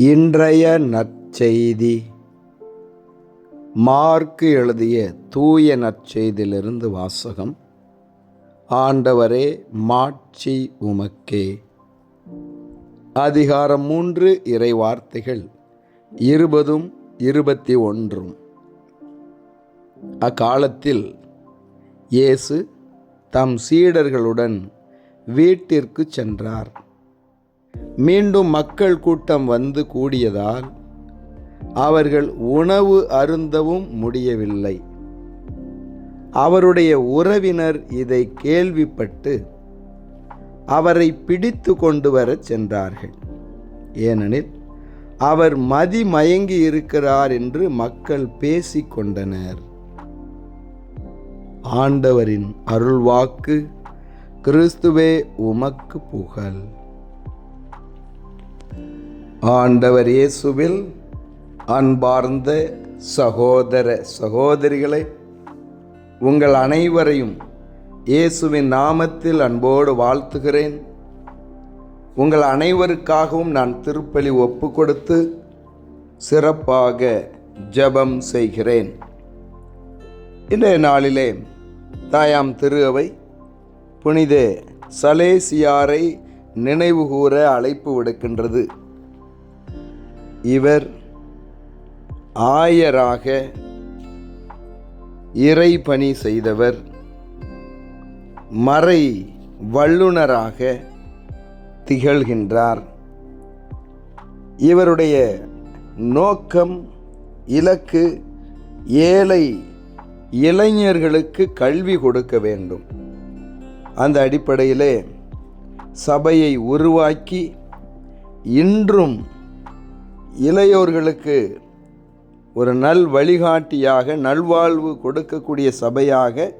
இன்றைய நற்செய்தி. மார்க்கு எழுதிய தூய நற்செய்தியிலிருந்து வாசகம். ஆண்டவரே மாட்சி உமக்கே. அதிகாரம் மூன்று இறை வார்த்தைகள் இருபதும் இருபத்தி ஒன்றும் அக்காலத்தில் இயேசு தம் சீடர்களுடன் வீட்டிற்கு சென்றார். மீண்டும் மக்கள் கூட்டம் வந்து கூடியதால் அவர்கள் உணவு அருந்தவும் முடியவில்லை. அவருடைய உறவினர் இதை கேள்விப்பட்டு அவரை பிடித்து கொண்டு வரச் சென்றார்கள். ஏனெனில் அவர் மதி மயங்கி இருக்கிறார் என்று மக்கள் பேசிக்கொண்டனர் ஆண்டவரின் அருள்வாக்கு கிறிஸ்துவே உமக்கு புகழ். ஆண்டவர் இயேசுவில் அன்பார்ந்த சகோதர சகோதரிகளை உங்கள் அனைவரையும் இயேசுவின் நாமத்தில் அன்போடு வாழ்த்துகிறேன். உங்கள் அனைவருக்காகவும் நான் திருப்பலி ஒப்பு கொடுத்து சிறப்பாக ஜெபம் செய்கிறேன். இன்றைய நாளிலே தாயாம் திரு அவை புனித சலேசியாரை நினைவுகூர அழைப்பு விடுக்கின்றது. இவர் ஆயராக இறை பணி செய்தவர் மறை வல்லுனராக திகழ்கின்றார். இவருடைய நோக்கம் இலக்கு ஏழை இளைஞர்களுக்கு கல்வி கொடுக்க வேண்டும். அந்த அடிப்படையிலே சபையை உருவாக்கி இன்றும் இளையோர்களுக்கு ஒரு நல் வழிகாட்டியாக நல்வாழ்வு கொடுக்கக்கூடிய சபையாக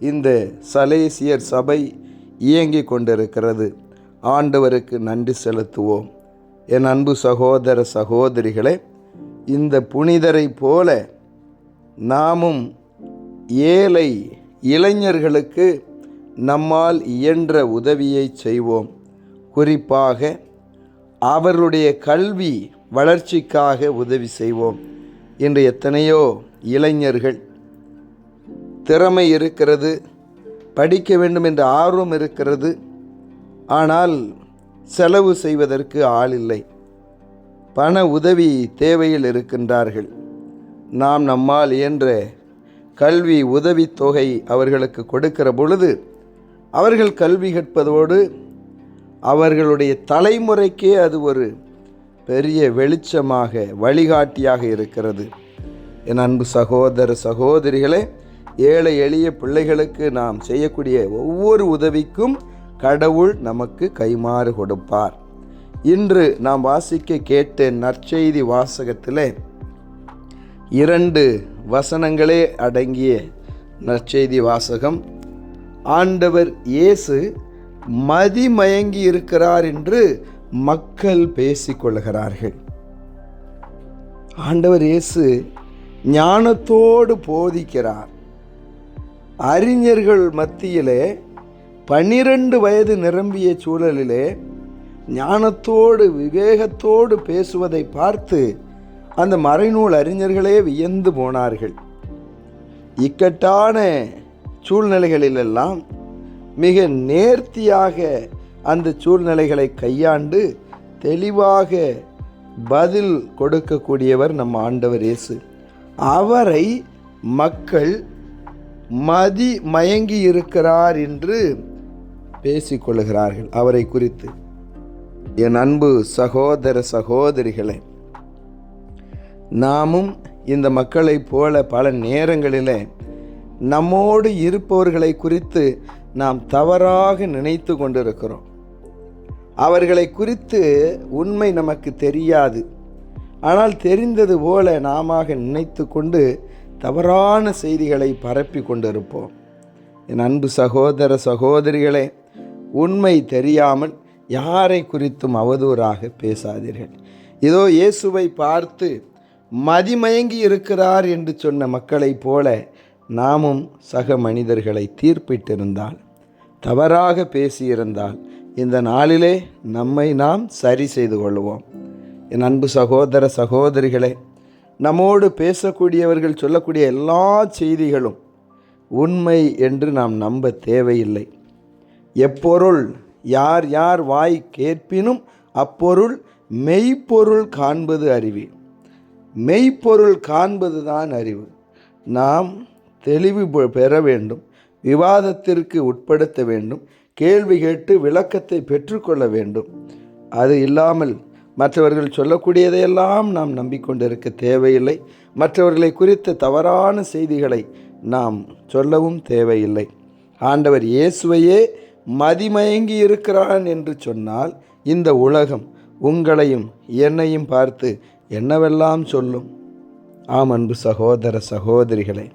இந்த சலேசியர் சபை இயங்கிக் கொண்டிருக்கிறது. ஆண்டவருக்கு நன்றி செலுத்துவோம். என் அன்பு சகோதர சகோதரிகளே இந்த புனிதரை போல நாமும் ஏழை இளைஞர்களுக்கு நம்மால் இயன்ற உதவியை செய்வோம். குறிப்பாக அவர்களுடைய கல்வி வளர்ச்சிக்காக உதவி செய்வோம் இன்று எத்தனையோ இளைஞர்கள். திறமை இருக்கிறது படிக்க வேண்டும் என்ற ஆர்வம் இருக்கிறது ஆனால் செலவு செய்வதற்கு ஆள் இல்லை பண உதவி தேவையில் இருக்கின்றார்கள். நாம் நம்மால் இயன்ற கல்வி உதவித்தொகை அவர்களுக்கு கொடுக்கிற பொழுது அவர்கள் கல்வி கற்பதோடு அவர்களுடைய தலைமுறைக்கே அது ஒரு பெரிய வெளிச்சமாக வழிகாட்டியாக இருக்கிறது. என் அன்பு சகோதர சகோதரிகளே ஏழை எளிய பிள்ளைகளுக்கு நாம் செய்யக்கூடிய ஒவ்வொரு உதவிக்கும் கடவுள் நமக்கு கைமாறு கொடுப்பார். இன்று நாம் வாசிக்க கேட்ட நற்செய்தி வாசகத்தில் இரண்டு வசனங்களே அடங்கிய நற்செய்தி வாசகம். ஆண்டவர் இயேசு மதிமயங்கி இருக்கிறார் என்று மக்கள் பேசிக்கொள்கிறார்கள் ஆண்டவர் இயேசு ஞானத்தோடு போதிக்கிறார். அறிஞர்கள் மத்தியிலே பன்னிரண்டு வயது நிரம்பிய சூழலிலே ஞானத்தோடு விவேகத்தோடு பேசுவதை பார்த்து அந்த மறைநூல் அறிஞர்களே வியந்து போனார்கள். இக்கட்டான சூழ்நிலைகளிலெல்லாம் மிக நேர்த்தியாக அந்த சூழ்நிலைகளை கையாண்டு தெளிவாக பதில் கொடுக்கக்கூடியவர் நம்ம ஆண்டவர் இயேசு. அவரை மக்கள் மதி மயங்கி இருக்கிறார் என்று பேசிக்கொள்கிறார்கள் அவரை குறித்து. என் அன்பு சகோதர சகோதரிகளே நாமும் இந்த மக்களைப் போல பல நேரங்களிலே நம்மோடு இருப்பவர்களை குறித்து நாம் தவறாக நினைத்து கொண்டிருக்கிறோம். அவர்களை குறித்து உண்மை நமக்கு தெரியாது. ஆனால் தெரிந்தது போல நாம நினைத்து கொண்டு தவறான செய்திகளை பரப்பி கொண்டிருப்போம். என் அன்பு சகோதர சகோதரிகளே உண்மை தெரியாமல் யாரை குறித்தும் அவதூறாக பேசாதீர்கள். இதோ இயேசுவை பார்த்து மதிமயங்கி இருக்கிறார் என்று சொன்ன மக்களைப் போல நாமும் சக மனிதர்களை தீர்ப்பிட்டிருந்தால் தவறாக பேசியிருந்தால் இந்த நாளிலே நம்மை நாம் சரி செய்து கொள்வோம் என் அன்பு சகோதர சகோதரிகளே நம்மோடு பேசக்கூடியவர்கள் சொல்லக்கூடிய எல்லா செய்திகளும் உண்மை என்று நாம் நம்ப தேவையில்லை. எப்பொருள் யார் யார் வாய் கேட்பினும் அப்பொருள் மெய்ப்பொருள் காண்பது அறிவு. மெய்ப்பொருள் காண்பது தான் அறிவு. நாம் தெளிவு பெ- பெற வேண்டும் விவாதத்திற்கு உட்படுத்த வேண்டும் கேள்வி கேட்டு விளக்கத்தை பெற்றுக்கொள்ள வேண்டும். அது இல்லாமல் மற்றவர்கள் சொல்லக்கூடியதையெல்லாம் நாம் நம்பிக்கொண்டிருக்க தேவையில்லை. மற்றவர்களை குறித்த தவறான செய்திகளை நாம் சொல்லவும் தேவையில்லை. ஆண்டவர் இயேசுவையே மதிமயங்கி இருக்கிறான் என்று சொன்னால் இந்த உலகம் உங்களையும் என்னையும் பார்த்து என்னவெல்லாம் சொல்லும்? ஆம் அன்பு சகோதர சகோதரிகளே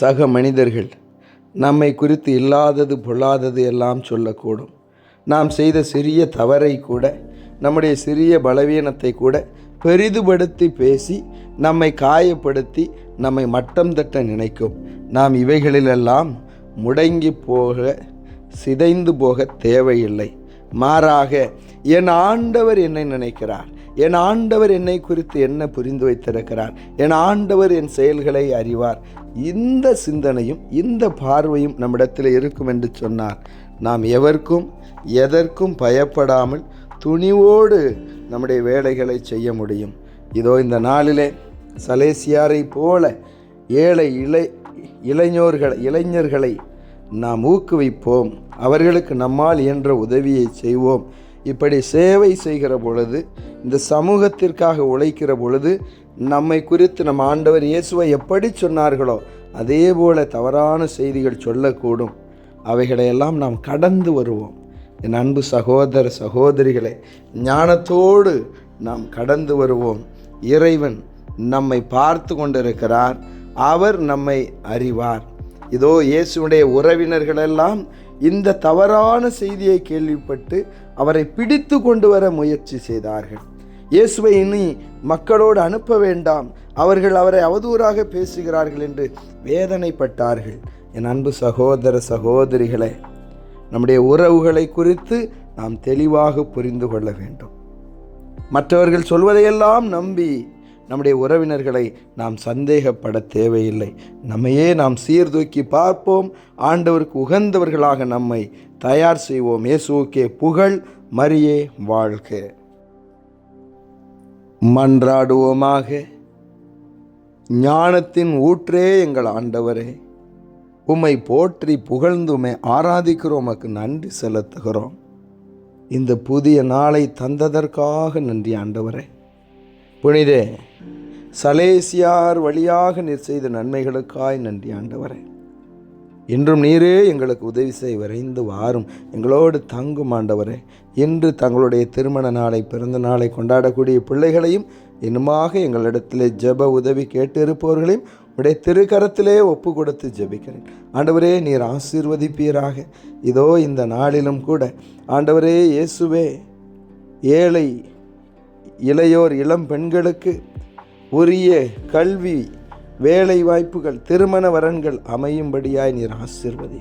சக மனிதர்கள் நம்மை குறித்து இல்லாதது பொல்லாதது எல்லாம் சொல்லக்கூடும். நாம் செய்த சிறிய தவறை கூட நம்முடைய சிறிய பலவீனத்தை கூட பெரிதுபடுத்தி பேசி நம்மை காயப்படுத்தி நம்மை மட்டம் தட்ட நினைக்கும். நாம் இவைகளிலெல்லாம் முடங்கி போக சிதைந்து போக தேவையில்லை. மாறாக என் ஆண்டவர் என்னை நினைக்கிறார். என் ஆண்டவர் என்னை குறித்து என்ன புரிந்து வைத்திருக்கிறார்? என் ஆண்டவர் என் செயல்களை அறிவார். இந்த சிந்தனையும் இந்த பார்வையும் நம்மிடத்தில் இருக்கும் என்று சொன்னார். நாம் எவர்க்கும் எதற்கும் பயப்படாமல் துணிவோடு நம்முடைய வேலைகளை செய்ய முடியும். இதோ இந்த நாளிலே சலேசியாரை போல ஏழை இளை இளைஞர்களை இளைஞர்களை நாம் ஊக்குவிப்போம். அவர்களுக்கு நம்மால் இயன்ற உதவியை செய்வோம். இப்படி சேவை செய்கிற பொழுது இந்த சமூகத்திற்காக உழைக்கிற பொழுது நம்மை குறித்து நம் ஆண்டவர் இயேசுவை எப்படி சொன்னார்களோ அதே போல தவறான செய்திகள் சொல்லக்கூடும். அவைகளையெல்லாம் நாம் கடந்து வருவோம். என் அன்பு சகோதர சகோதரிகளை ஞானத்தோடு நாம் கடந்து வருவோம். இறைவன் நம்மை பார்த்து கொண்டிருக்கிறார் அவர் நம்மை அறிவார். இதோ இயேசுடைய உறவினர்களெல்லாம் இந்த தவறான செய்தியை கேள்விப்பட்டு அவரை பிடித்து கொண்டு வர முயற்சி செய்தார்கள். இயேசுவை இனி மக்களோடு அனுப்ப வேண்டாம். அவர்கள் அவரை அவதூறாக பேசுகிறார்கள் என்று வேதனைப்பட்டார்கள். என் அன்பு சகோதர சகோதரிகளே நம்முடைய உறவுகளை குறித்து நாம் தெளிவாக புரிந்து கொள்ள வேண்டும். மற்றவர்கள் சொல்வதையெல்லாம் நம்பி நம்முடைய உறவினர்களை நாம் சந்தேகப்பட தேவையில்லை. நம்மையே நாம் சீர்தூக்கி பார்ப்போம். ஆண்டவருக்கு உகந்தவர்களாக நம்மை தயார் செய்வோம். இயேசுக்கே புகழ் மரியே வாழ்க. மன்றாடுவோமாக. ஞானத்தின் ஊற்றே எங்கள் ஆண்டவரே. உம்மை போற்றி புகழ்ந்துமே ஆராதிக்கிறோம். உமக்கு நன்றி செலுத்துகிறோம். இந்த புதிய நாளை தந்ததற்காக நன்றி ஆண்டவரே. புனிதே சலேசியார் வழியாக நீர் செய்த நன்மைகளுக்காய் நன்றி ஆண்டவரே. இன்றும் நீரே எங்களுக்கு உதவி செய் விரைந்து வாரும். எங்களோடு தங்கும் ஆண்டவரே. இன்று தங்களுடைய திருமண நாளை பிறந்த நாளை கொண்டாடக்கூடிய பிள்ளைகளையும் இன்னுமாக எங்களிடத்திலே ஜெப உதவி கேட்டிருப்பவர்களையும் உடைய திருக்கரத்திலே ஒப்பு கொடுத்து ஜெபிக்கிறேன். ஆண்டவரே நீர் ஆசீர்வதிப்பீராக. இதோ இந்த நாளிலும் கூட ஆண்டவரே இயேசுவே ஏழை இளையோர் இளம் பெண்களுக்கு உரிய கல்வி வேலை வாய்ப்புகள் திருமண வரன்கள் அமையும்படியாய் நீர் ஆசிர்வதி.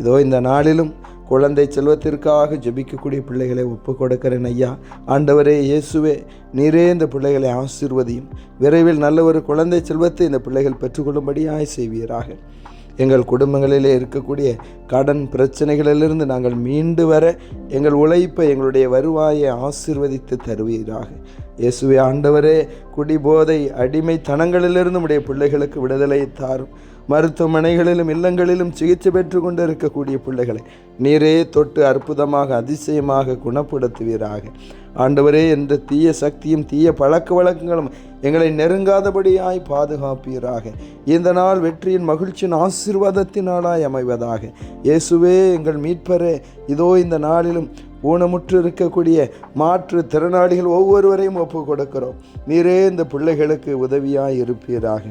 இதோ இந்த நாளிலும் குழந்தை செல்வத்திற்காக ஜெபிக்கக்கூடிய பிள்ளைகளை ஒப்பு கொடுக்கிறேன் ஐயா. ஆண்டவரே இயேசுவே நீரே இந்த பிள்ளைகளை ஆசிர்வதியும். விரைவில் நல்ல ஒரு குழந்தை செல்வத்தை இந்த பிள்ளைகள் பெற்றுக்கொள்ளும்படியாய் செய்வீராக. எங்கள் குடும்பங்களிலே இருக்கக்கூடிய கடன் பிரச்சனைகளிலிருந்து நாங்கள் மீண்டு வர எங்கள் உழைப்பை எங்களுடைய வருவாயை ஆசிர்வதித்து தருவீராக. இயேசுவே ஆண்டவரே குடிபோதை அடிமைத்தனங்களிலிருந்து உடைய பிள்ளைகளுக்கு விடுதலை தாரும். மருத்துவமனைகளிலும் இல்லங்களிலும் சிகிச்சை பெற்று கொண்டு இருக்கக்கூடிய பிள்ளைகளை நீரே தொட்டு அற்புதமாக அதிசயமாக குணப்படுத்துவீராக. ஆண்டவரே என்ற தீய சக்தியும் தீய பழக்க வழக்கங்களும் எங்களை நெருங்காதபடியாய் பாதுகாப்பீராக. இந்த நாள் வெற்றியின் மகிழ்ச்சியின் ஆசீர்வாதத்தினாலாய் அமைவதாக. இயேசுவே எங்கள் மீட்பரே இதோ இந்த நாளிலும் ஊனமுற்று இருக்கக்கூடிய மாற்று திறனாளிகள் ஒவ்வொருவரையும் ஒப்பு கொடுக்கிறோம் நீரே இந்த பிள்ளைகளுக்கு உதவியாக இருப்பீராக.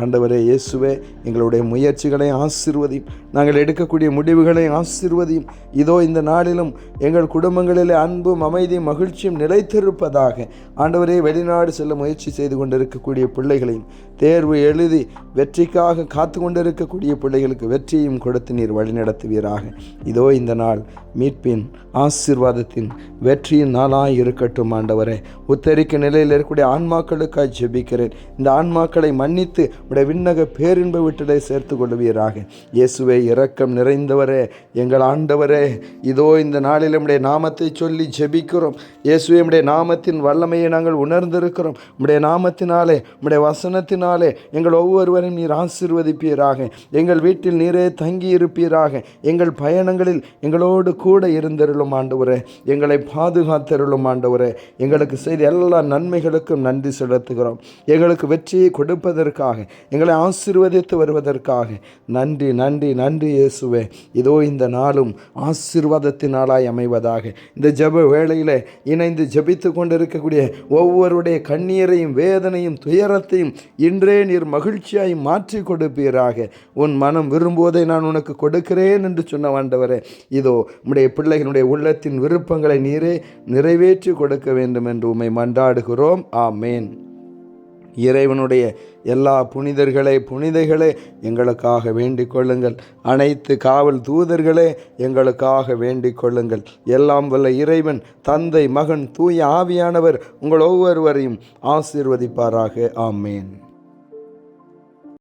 ஆண்டவரே இயேசுவே எங்களுடைய முயற்சிகளை ஆசிர்வதியும். நாங்கள் எடுக்கக்கூடிய முடிவுகளை ஆசிர்வதியும். இதோ இந்த நாளிலும் எங்கள் குடும்பங்களிலே அன்பும் அமைதியும் மகிழ்ச்சியும் நிலைத்திருப்பதாக ஆண்டவரே வெளிநாடு செல்ல முயற்சி செய்து கொண்டிருக்கக்கூடிய பிள்ளைகளையும் தேர்வு எழுதி வெற்றிக்காக காத்து கொண்டிருக்கக்கூடிய பிள்ளைகளுக்கு வெற்றியும் கொடுத்து நீர் வழிநடத்துவீராக. இதோ இந்த நாள் மீட்பின் ஆசிர் ஆசீர்வாதத்தின் வெற்றியின் நாளாக இருக்கட்டும் ஆண்டவரே. உத்தரிக்க நிலையில் இருக்கக்கூடிய ஆன்மாக்களுக்காக ஜெபிக்கிறேன். இந்த ஆன்மாக்களை மன்னித்து உடைய விண்ணக பேரின்ப வீட்டிலே சேர்த்து கொள்வீராக இயேசுவே இரக்கம் நிறைந்தவரே எங்கள் ஆண்டவரே இதோ இந்த நாளில் நம்முடைய நாமத்தை சொல்லி ஜெபிக்கிறோம். இயேசுவே நம்முடைய நாமத்தின் வல்லமையை நாங்கள் உணர்ந்திருக்கிறோம். உடைய நாமத்தினாலே உடைய வசனத்தினாலே எங்கள் ஒவ்வொருவரையும் நீர் ஆசீர்வதிப்பீராக. எங்கள் வீட்டில் நீரே தங்கி இருப்பீராக எங்கள் பயணங்களில் எங்களோடு கூட இருந்தருளும் ஆண்டவரே எங்களை பாதுகாத்தருளும் ஆண்டவரே. எங்களுக்கு செய்த எல்லா நன்மைகளுக்கும் நன்றி செலுத்துகிறோம். எங்களுக்கு வெற்றியை கொடுப்பதற்காக எங்களை ஆசீர்வதித்து வருவதற்காக. நன்றி நன்றி நன்றி இயேசுவே. இதோ இந்த நாளும் ஆசீர்வாதத்தின் நாளாய் அமைவதாக. இந்த ஜெப வேளையில் இணைந்து ஜபித்து கொண்டிருக்கக்கூடிய ஒவ்வொருடைய கண்ணீரையும் வேதனையும் துயரத்தையும் இன்றே நீர் மகிழ்ச்சியாய் மாற்றி கொடுப்பீராக. உன் மனம் விரும்புவதை நான் உனக்கு கொடுக்கிறேன் என்று சொன்ன ஆண்டவரே. இதோ உடைய பிள்ளைகளுடைய உள்ளத்தின் விருப்பங்களை நீரே நிறைவேற்றி கொடுக்க வேண்டும் என்று உம்மை மன்றாடுகிறோம். ஆமேன். இறைவனுடைய எல்லா புனிதர்களே புனிதைகளே எங்களுக்காக வேண்டிக் கொள்ளுங்கள். அனைத்து காவல் தூதர்களே எங்களுக்காக வேண்டிக் கொள்ளுங்கள். எல்லாம் வல்ல இறைவன் தந்தை மகன் தூய ஆவியானவர் உங்கள் ஒவ்வொருவரையும் ஆசீர்வதிப்பாராக. ஆமேன்.